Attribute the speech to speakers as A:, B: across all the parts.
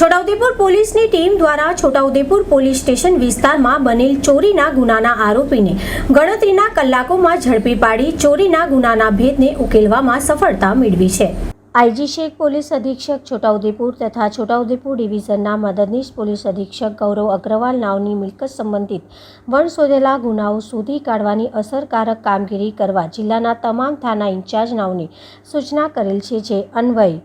A: છોટાઉદેપુર પોલીસની ટીમ દ્વારા Chhota Udepur police station વિસ્તારમાં બનેલ ચોરીના ગુનાના આરોપીને ગણતરીના કલાકોમાં ઝડપી પાડી ચોરીના ગુનાના ભેદને ઉકેલવામાં સફળતા મેળવી છે. આઈજી શેખ પોલીસ અધિક્ષક છોટાઉદેપુર તથા છોટાઉદેપુર ડિવિઝનના મદદનીશ પોલીસ અધિક્ષક ગૌરવ અગ્રવાલ નાવની મિલકત સંબંધિત વણ શોધેલા ગુનાઓ શોધી કાઢવાની અસરકારક કામગીરી કરવા જિલ્લાના તમામ થાના ઇન્ચાર્જ નાવને સૂચના કરેલ છે, જે અન્વયે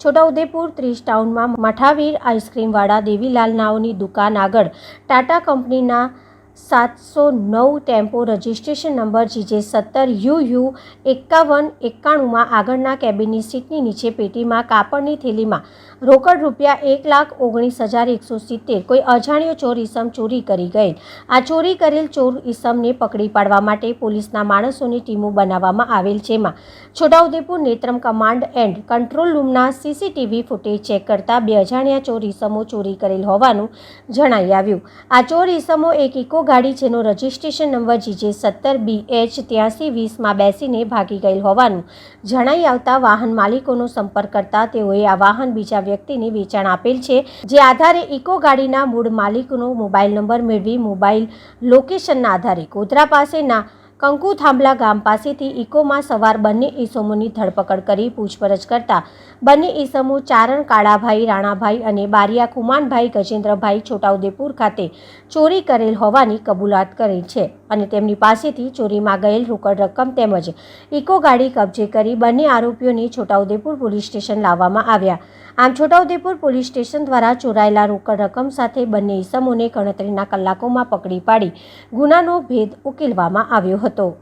A: છોટાઉદેપુર ત્રીસ ટાઉનમાં મઠાવીર આઈસ્ક્રીમવાળા દેવીલાલ નાવની દુકાન આગળ ટાટા કંપનીના સાતસો નવ ટેમ્પો રજિસ્ટ્રેશન નંબર જીજે સત્તર યુ યુ એકાવન એકાણુંમાં આગળના કેબિનની સીટની નીચે પેટીમાં કાપડની થેલીમાં રોકડ રૂપિયા એક લાખ ઓગણીસ હજાર એકસો સિત્તેર કોઈ અજાણ્યો ચોર ઇસમ ચોરી કરી ગયેલ. આ ચોરી કરેલ ચોર ઈસમને પકડી પાડવા માટે પોલીસના માણસોની ટીમો બનાવવામાં આવેલ જેમાં Chhotaudepur Netram command and control રૂમના સીસીટીવી ફૂટેજ ચેક કરતા બે અજાણ્યા ચોર ઈસમો ચોરી કરેલ હોવાનું જણાઈ આવ્યું. આ ચોર ઈસમો એક ઇકો ગાડી જેનો રજિસ્ટ્રેશન નંબર જીજે સત્તર બી એચ ત્યાંસી વીસમાં બેસીને ભાગી ગયેલ હોવાનું જણાઈ આવતા વાહન માલિકોનો સંપર્ક કરતા તેઓએ આ વાહન બીજા વ્યક્તિને વેચાણ આપેલ છે, જે આધારે ઇકો ગાડીના મૂળ માલિકનો મોબાઈલ નંબર મેળવી મોબાઈલ લોકેશનના આધારે ગોધરા પાસેના કંકુ થાંભલા ગામ પાસેથી ઇકોમાં સવાર બંને ઈસમોની ધરપકડ કરી પૂછપરછ કરતા બંને ઈસમો ચારણ, કાળાભાઈ, રાણાભાઈ અને બારિયા કુમાનભાઈ, ગજેન્દ્રભાઈ છોટાઉદેપુર ખાતે ચોરી કરેલ હોવાની કબૂલાત કરી છે. અને તેમની પાસેથી ચોરીમાં ગયેલ રોકડ રકમ તેમજ ઇકો ગાડી કબજે કરી બંને આરોપીઓને છોટાઉદેપુર પોલીસ સ્ટેશન લાવવામાં આવ્યા. આમ છોટાઉદેપુર પોલીસ સ્ટેશન દ્વારા ચોરાયેલા રોકડ રકમ સાથે બંને ઇસમોને ગણતરીના કલાકોમાં પકડી પાડી ગુનાનો ભેદ ઉકેલવામાં આવ્યો હતો.